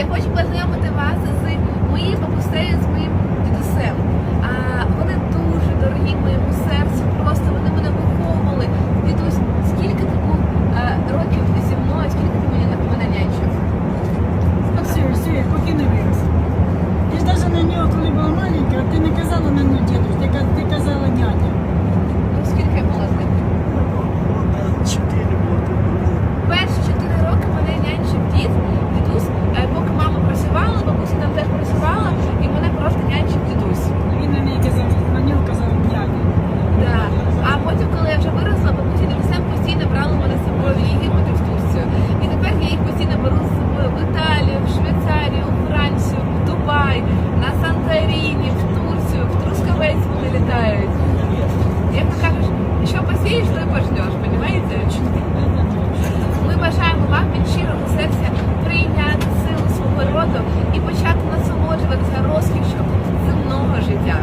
Я хочу познайомити вас з моєю бабусею, з моїм дідусем. А, вони дуже дорогі моєму серцю. Просто вони мене виховували. Дідусь, скільки ти був а, років зі мною, скільки ти мені мене нянчив? Все, все, поки не вирос. Ти навіть на нього, коли була маленька, кидають. Як ти кажеш, що посієш, то й пожнеш, розумієте? Ми бажаємо вам від щирого серця прийняти силу свого роду і почати насолоджуватися розкішю земного життя.